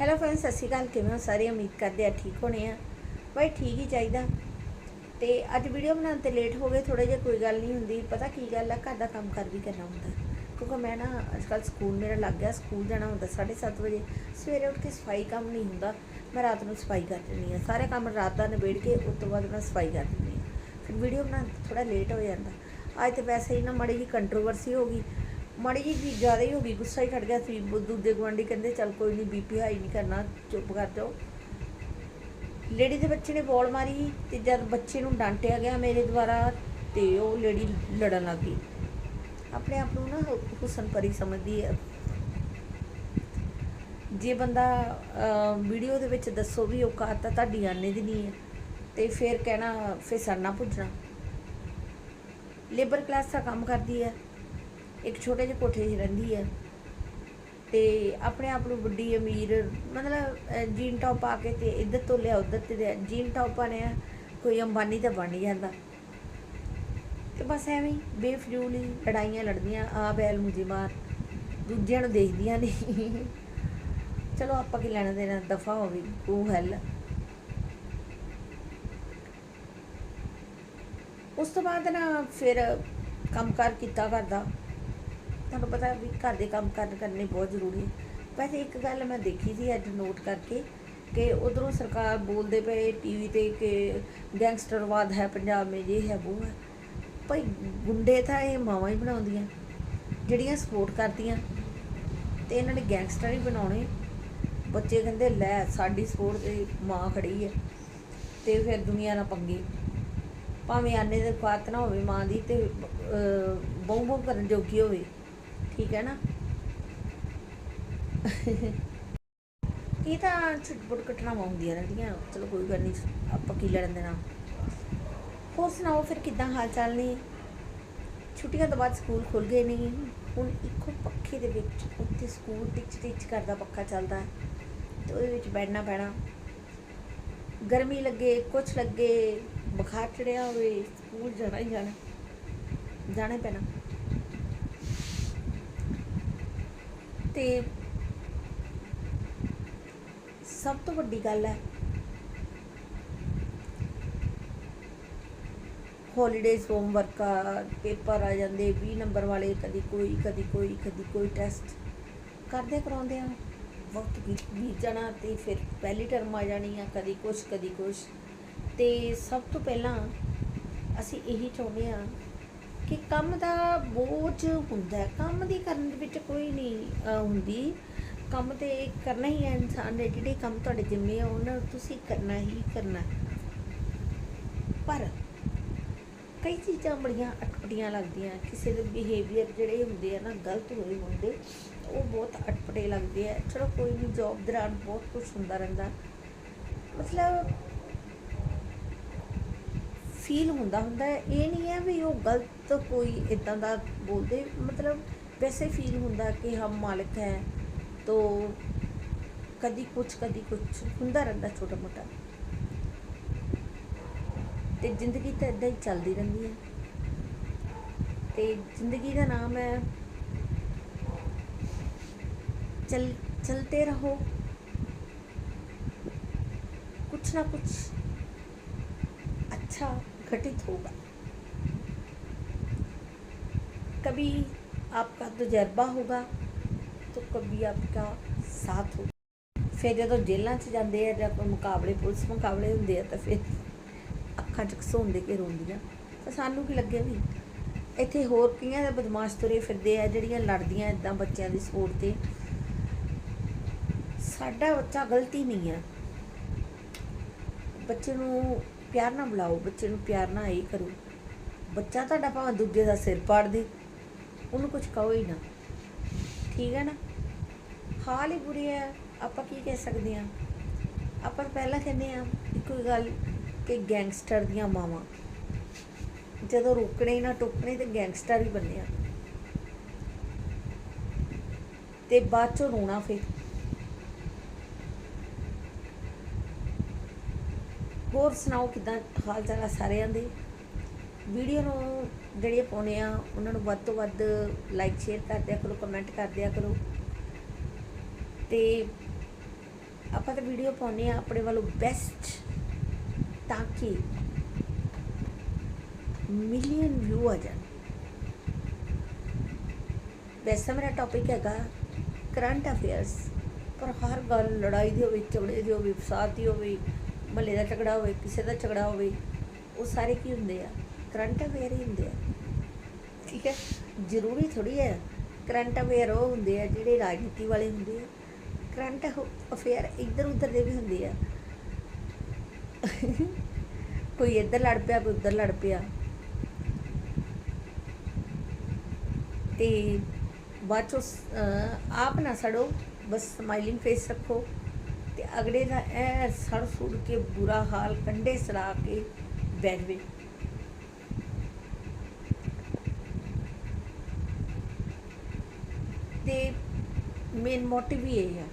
Hello friends ਸਤਿ ਸ਼੍ਰੀ ਅਕਾਲ। ਕਿਵੇਂ ਹੋ? ਸਾਰੇ ਉਮੀਦ ਕਰਦੇ ਆ ਠੀਕ ਹੋਣੇ ਆ। ਬਾਈ, ਠੀਕ ਹੀ ਚਾਹੀਦਾ। ਤੇ ਅੱਜ ਵੀਡੀਓ ਬਣਾਉਣ ਤੇ ਲੇਟ ਹੋ ਗਏ ਥੋੜਾ ਜਿਹਾ ਕੋਈ ਗੱਲ ਨਹੀਂ ਹੁੰਦੀ। ਪਤਾ ਕੀ ਗੱਲ ਆ, ਘਰ ਦਾ ਕੰਮ ਕਰ ਵੀ ਕਰਨਾ ਹੁੰਦਾ। ਕਿਉਂਕਿ ਮੈਂ ਨਾ ਅੱਜ ਕੱਲ ਸਕੂਲ ਮੇਰਾ ਲੱਗ ਗਿਆ, ਸਕੂਲ ਜਾਣਾ ਹੁੰਦਾ 7:30 ਵਜੇ। ਸਵੇਰੇ ਉੱਠ ਕੇ ਸਫ਼ਾਈ ਕੰਮ ਨਹੀਂ ਹੁੰਦਾ। ਮੈਂ ਰਾਤ ਨੂੰ ਸਫ਼ਾਈ ਕਰ ਦਿੰਦੀ ਆ ਸਾਰੇ ਕੰਮ ਰਾਤ ਦਾ ਨਿਬੇੜ ਕੇ, ਉਸ ਤੋਂ ਬਾਅਦ ਮੈਂ ਸਫ਼ਾਈ ਕਰ ਦਿੰਦੀ ਆ ਫਿਰ ਵੀਡੀਓ ਬਣਾਉਣ ਥੋੜਾ ਲੇਟ ਹੋ ਜਾਂਦਾ। ਅੱਜ ਤੇ ਵੈਸੇ ਹੀ ਨਾ ਮੜੀ ਜੀ ਕੰਟਰੋਵਰਸੀ ਹੋ ਗਈ। ਮਾੜੀ ਜੀ ਵੀ ਜ਼ਿਆਦਾ ਹੀ ਹੋ ਗਈ, ਗੁੱਸਾ ਹੀ ਖੜ ਗਿਆ ਸੀ। ਦੂਜੇ ਗਵਾਂਢੀ ਕਹਿੰਦੇ, ਚੱਲ ਕੋਈ ਨਹੀਂ ਬੀਪੀ ਹਾਈ ਨਹੀਂ ਕਰਨਾ, ਚੁੱਪ ਕਰ ਜਾਓ। ਲੇਡੀ ਦੇ ਬੱਚੇ ਨੇ ਬੋਲ ਮਾਰੀ ਤੇ ਜਦ ਬੱਚੇ ਨੂੰ ਡਾਂਟਿਆ ਗਿਆ ਮੇਰੇ ਦੁਆਰਾ ਤੇ ਉਹ ਲੇਡੀ ਲੜਨ ਲੱਗ ਗਈ। ਆਪਣੇ ਆਪ ਨੂੰ ਨਾ ਹੁ- ਹੁਸਨ ਪਰੀ ਸਮਝਦੀ ਹੈ। ਜੇ ਬੰਦਾ ਵੀਡੀਓ ਦੇ ਵਿੱਚ ਦੱਸੋ ਵੀ ਔਕਾਤ ਤਾਂ ਤੁਹਾਡੀ ਆਨੇ ਦੀ ਨਹੀਂ ਹੈ ਤੇ ਫਿਰ ਕਹਿਣਾ, ਫਿਰ ਸਰਨਾ ਪੁੱਜਣਾ। ਲੇਬਰ ਕਲਾਸ ਦਾ ਕੰਮ ਕਰਦੀ ਹੈ। ਇੱਕ ਛੋਟੇ ਜਿਹੇ ਕੋਠੇ 'ਚ ਰਹਿੰਦੀ ਹੈ। ਤੇ ਆਪਣੇ ਆਪ ਨੂੰ ਵੱਡੀ ਅਮੀਰ, ਮਤਲਬ ਜੀਨ ਟੌਪ ਪਾ ਕੇ ਤੇ ਇੱਧਰ ਤੋਂ ਲਿਆ ਉੱਧਰ ਤੇ ਲਿਆ। ਜੀਨ ਟੌਪ ਪਾਣੇ ਕੋਈ ਅੰਬਾਨੀ ਤਾਂ ਬਣ ਹੀ ਜਾਂਦਾ। ਤੇ ਬਸ ਐਵੇਂ ਹੀ ਬੇਫਜ਼ੂਲ ਹੀ ਲੜਾਈਆਂ ਲੜਦੀਆਂ ਆ ਬੈਲ ਮੁਝੇ ਮਾਰ ਦੂਜਿਆਂ ਨੂੰ ਦੇਖਦੀਆਂ ਨਹੀਂ। ਚਲੋ ਆਪਾਂ ਕੀ ਲੈਣਾ ਦੇਣਾ, ਦਫਾ ਹੋਵੇ ਉਹ ਹੈਲ। ਉਸ ਤੋਂ ਬਾਅਦ ਨਾ ਫਿਰ ਕੰਮਕਾਰ ਕੀਤਾ ਕਰਦਾ ਤੁਹਾਨੂੰ ਪਤਾ ਵੀ ਘਰ ਦੇ ਕੰਮ ਕਾਰ ਕਰਨੇ ਬਹੁਤ ਜ਼ਰੂਰੀ ਹੈ। ਵੈਸੇ ਇੱਕ ਗੱਲ ਮੈਂ ਦੇਖੀ ਸੀ ਅੱਜ ਨੋਟ ਕਰਕੇ ਕਿ ਉਧਰੋਂ ਸਰਕਾਰ ਬੋਲਦੇ ਪਏ ਟੀਵੀ ਤੇ ਕਿ ਗੈਂਗਸਟਰਵਾਦ ਹੈ ਪੰਜਾਬ ਮੇ ਇਹ ਹੈ, ਉਹ ਹੈ। ਭਾਈ ਗੁੰਡੇ ਤਾਂ ਇਹ ਮਾਵਾਂ ਹੀ ਬਣਾਉਂਦੀਆਂ, ਜਿਹੜੀਆਂ ਸਪੋਰਟ ਕਰਦੀਆਂ। ਤੇ ਇਹਨਾਂ ਨੇ ਗੈਂਗਸਟਰ ਹੀ ਬਣਾਉਣੇ। ਬੱਚੇ ਕਹਿੰਦੇ, ਲੈ ਸਾਡੀ ਸਪੋਰਟ ਤੇ ਮਾਂ ਖੜੀ ਹੈ ਤੇ ਫਿਰ ਦੁਨੀਆ ਨਾਲ ਪੰਗੇ। ਭਾਵੇਂ ਆਨੇ ਦੇ ਫਾਤ ਨਾ ਹੋਵੇ ਮਾਂ ਦੀ ਤੇ ਬਹੁ ਬਹੁ ਕਰਨ ਜੋਗੀ ਹੋਵੇ। ਠੀਕ ਹੈ ਨਾ? ਇਹ ਤਾਂ ਛੁੱਟਪੁੱਟ ਘਟਨਾਵਾਂ ਹੁੰਦੀਆਂ ਰਹਿੰਦੀਆਂ। ਚਲੋ ਕੋਈ ਗੱਲ ਨਹੀਂ, ਆਪਾਂ ਕੀ ਲੜਨ ਦੇਣਾ ਹੋਰ ਸੁਣਾਓ, ਫਿਰ ਕਿੱਦਾਂ ਹਾਲ ਚਾਲ ਨੇ? ਛੁੱਟੀਆਂ ਤੋਂ ਬਾਅਦ ਸਕੂਲ ਖੁੱਲ ਗਏ ਨੇ। ਹੁਣ ਇੱਕੋ ਪੱਖੇ ਦੇ ਵਿੱਚ, ਉੱਥੇ ਸਕੂਲ ਟਿਚ ਟਿਚ ਕਰਦਾ ਪੱਖਾ ਚੱਲਦਾ ਹੈ। ਤੇ ਉਹਦੇ ਵਿੱਚ ਬੈਠਣਾ ਪੈਣਾ। ਗਰਮੀ ਲੱਗੇ, ਕੁਛ ਲੱਗੇ, ਬੁਖਾਰ ਚੜਿਆ ਹੋਵੇ, ਸਕੂਲ ਜਾਣਾ ਹੀ ਜਾਣਾ। ਜਾਣਾ ਹੀ ਪੈਣਾ। ਤੇ ਸਭ ਤੋਂ ਵੱਡੀ ਗੱਲ ਹੈ ਹੌਲੀਡੇਜ਼ ਹੋਮਵਰਕ ਆ, ਪੇਪਰ ਆ ਜਾਂਦੇ 20 ਨੰਬਰ ਵਾਲੇ ਕਦੀ ਕੋਈ ਕਦੀ ਕੋਈ ਕਦੀ ਕੋਈ ਟੈਸਟ ਕਰਦੇ ਕਰਾਉਂਦੇ ਆ। ਵਕਤ ਬੀਤ ਬੀਤ ਜਾਣਾ ਤੇ ਫਿਰ ਪਹਿਲੀ ਟਰਮ ਆ ਜਾਣੀ ਆ, ਕਦੀ ਕੁਛ ਕਦੀ ਕੁਛ। ਤੇ ਸਭ ਤੋਂ ਪਹਿਲਾਂ ਅਸੀਂ ਇਹੀ ਚਾਹੁੰਦੇ ਆ ਕਿ ਕੰਮ ਦਾ ਬੋਝ ਹੁੰਦਾ ਕੰਮ ਦੀ ਕਰਨ ਦੇ ਵਿੱਚ ਕੋਈ ਨਹੀਂ ਹੁੰਦੀ। ਕੰਮ ਤੇ ਕਰਨਾ ਹੀ ਹੈ ਇਨਸਾਨ ਦੇ ਜਿਹੜੇ ਕੰਮ ਤੁਹਾਡੇ ਜਿੰਮੇ ਆ, ਉਹਨਾਂ ਨੂੰ ਤੁਸੀਂ ਕਰਨਾ ਹੀ ਕਰਨਾ ਪਰ ਕਈ ਚੀਜ਼ਾਂ ਬੜੀਆਂ ਅਟਪਟੀਆਂ ਲੱਗਦੀਆਂ ਕਿਸੇ ਦੇ ਬਿਹੇਵੀਅਰ ਜਿਹੜੇ ਹੁੰਦੇ ਆ ਨਾ, ਗਲਤ ਹੋਏ ਹੁੰਦੇ, ਉਹ ਬਹੁਤ ਅਟਪਟੇ ਲੱਗਦੇ ਆ। ਚਲੋ ਕੋਈ ਵੀ ਜੌਬ ਦੌਰਾਨ ਬਹੁਤ ਕੁਝ ਹੁੰਦਾ ਰਹਿੰਦਾ। ਮਤਲਬ ਫੀਲ ਹੁੰਦਾ ਹੁੰਦਾ ਹੈ ਇਹ ਨਹੀਂ ਹੈ ਵੀ ਉਹ ਗਲਤ ਕੋਈ ਇਦਾਂ ਦਾ ਬੋਲਦੇ ਮਤਲਬ ਵੈਸੇ ਫੀਲ ਹੁੰਦਾ ਕਿ ਹਮ ਮਾਲਕ ਹੈ ਤੋ ਕਦੀ ਕੁਛ ਕਦੀ ਕੁਛ ਹੁੰਦਾ ਰਹਿੰਦਾ ਛੋਟਾ ਮੋਟਾ ਤੇ ਜ਼ਿੰਦਗੀ ਤਾਂ ਇਦਾਂ ਹੀ ਚੱਲਦੀ ਰਹਿੰਦੀ ਹੈ ਤੇ ਜ਼ਿੰਦਗੀ ਦਾ ਨਾਮ ਹੈ ਚਲ ਚਲਤੇ ਰਹੋ ਕੁਛ ਨਾ ਕੁਛ अच्छा घटित होगा कभी आपका तजर्बा होगा तो कभी आपका साथ होगा ਫਿਰ ਜਦੋਂ ਜੇਲ੍ਹਾਂ 'ਚ ਜਾਂਦੇ ਆ ਜਾਂ ਕੋਈ ਮੁਕਾਬਲੇ ਪੁਲਿਸ ਮੁਕਾਬਲੇ ਹੁੰਦੇ ਆ ਤਾਂ ਫਿਰ ਅੱਖਾਂ 'ਚ ਘਸੋਂ ਦੇ ਕੇ ਰੋਂਦੀਆਂ ਤਾਂ ਸਾਨੂੰ ਕੀ ਲੱਗੇ ਵੀ ਇੱਥੇ ਹੋਰ ਕਈਆਂ ਦੇ ਬਦਮਾਸ਼ ਤੁਰੇ ਫਿਰਦੇ ਆ ਜਿਹੜੀਆਂ ਲੜਦੀਆਂ ਇਦਾਂ ਬੱਚਿਆਂ ਦੀ ਸਪੋਰਟ ਤੇ ਸਾਡਾ ਬੱਚਾ ਗਲਤੀ ਨਹੀਂ ਆ ਬੱਚੇ ਨੂੰ ਪਿਆਰ ਨਾਲ ਬੁਲਾਓ, ਬੱਚੇ ਨੂੰ ਪਿਆਰ ਨਾਲ ਇਹ ਕਰੋ। ਬੱਚਾ ਤੁਹਾਡਾ ਭਾਵੇਂ ਦੂਜੇ ਦਾ ਸਿਰ ਪਾੜ ਦੇ, ਉਹਨੂੰ ਕੁਝ ਕਹੋ ਹੀ ਨਾ। ਠੀਕ ਹੈ ਨਾ? ਹਾਲ ਹੀ ਬੁਰੀ ਹੈ, ਆਪਾਂ ਕੀ ਕਹਿ ਸਕਦੇ ਹਾਂ? ਆਪਾਂ ਪਹਿਲਾਂ ਕਹਿੰਦੇ ਆ ਇੱਕੋ ਹੀ ਗੱਲ ਕਿ ਗੈਂਗਸਟਰ ਦੀਆਂ ਮਾਵਾਂ, ਜਦੋਂ ਰੋਕਣੇ ਨਾ ਟੋਕਣੇ ਤੇ ਗੈਂਗਸਟਰ ਹੀ ਬੰਨਿਆ ਆ। ਤੇ ਬਾਅਦ ਚੋਂ ਰੋਣਾ ਫਿਰ। ਹੋਰ ਸੁਣਾਓ ਕਿਦਾਂ ਹਾਲ ਚਾਲ ਆ ਸਾਰਿਆਂ ਦੇ? ਵੀਡੀਓ ਨੂੰ ਜਿਹੜੇ ਪਾਉਣੇ ਆ, ਉਹਨਾਂ ਨੂੰ ਵੱਧ ਤੋਂ ਵੱਧ ਲਾਈਕ ਸ਼ੇਅਰ ਕਰ ਦਿਆ ਕਰੋ ਕਮੈਂਟ ਕਰ ਦਿਆ ਕਰੋ। ਤੇ ਆਪਾਂ ਤਾਂ ਵੀਡੀਓ ਪਾਉਂਦੇ ਆ ਆਪਣੇ ਵੱਲੋਂ ਬੈਸਟ ਤਾਂ ਕਿ ਮਿਲੀਅਨ ਵਿਊ ਆ ਜਾਣ। ਵੈਸਾ ਮੇਰਾ ਟੌਪਿਕ ਹੈਗਾ ਕਰੰਟ ਅਫੇਅਰਸ ਪਰ ਹਰ ਗੱਲ, ਲੜਾਈ ਦੀ ਹੋਵੇ, ਝਗੜੇ ਦੀ ਹੋਵੇ, ਫਸਾਦ ਦੀ ਹੋਵੇ ਮਹੱਲੇ ਦਾ ਝਗੜਾ ਹੋਵੇ, ਕਿਸੇ ਦਾ ਝਗੜਾ ਹੋਵੇ, ਉਹ ਸਾਰੇ ਕੀ ਹੁੰਦੇ ਆ? ਕਰੰਟ ਅਫੇਅਰ ਹੀ ਹੁੰਦੇ ਆ। ਠੀਕ ਹੈ? ਜ਼ਰੂਰੀ ਥੋੜੀ ਹੈ। ਕਰੰਟ ਅਫੇਅਰ ਉਹ ਹੁੰਦੇ ਆ ਜਿਹੜੇ ਰਾਜਨੀਤੀ ਵਾਲੇ ਹੁੰਦੇ ਆ। ਕਰੰਟ ਅਫੇਅਰ ਇੱਧਰ ਉੱਧਰ ਦੇ ਵੀ ਹੁੰਦੇ ਆ। ਕੋਈ ਇੱਧਰ ਲੜ ਪਿਆ, ਕੋਈ ਉੱਧਰ ਲੜ ਪਿਆ। ਤੇ ਬਾਅਦ ਚੋਂ ਆਪ ਨਾ ਸੜੋ, ਬਸ ਸਮਾਈਲਿੰਗ ਫੇਸ ਰੱਖੋ। ਤੇ ਅਗਲੇ ਦਾ ਐ ਸੜ ਸੁੜ ਕੇ ਬੁਰਾ ਹਾਲ ਕੰਡੇ ਸਰਾ ਕੇ ਬੈਠ ਵੇ ਤੇ ਮੇਨ ਮੋਟਿਵ ਹੀ ਇਹ ਹੈ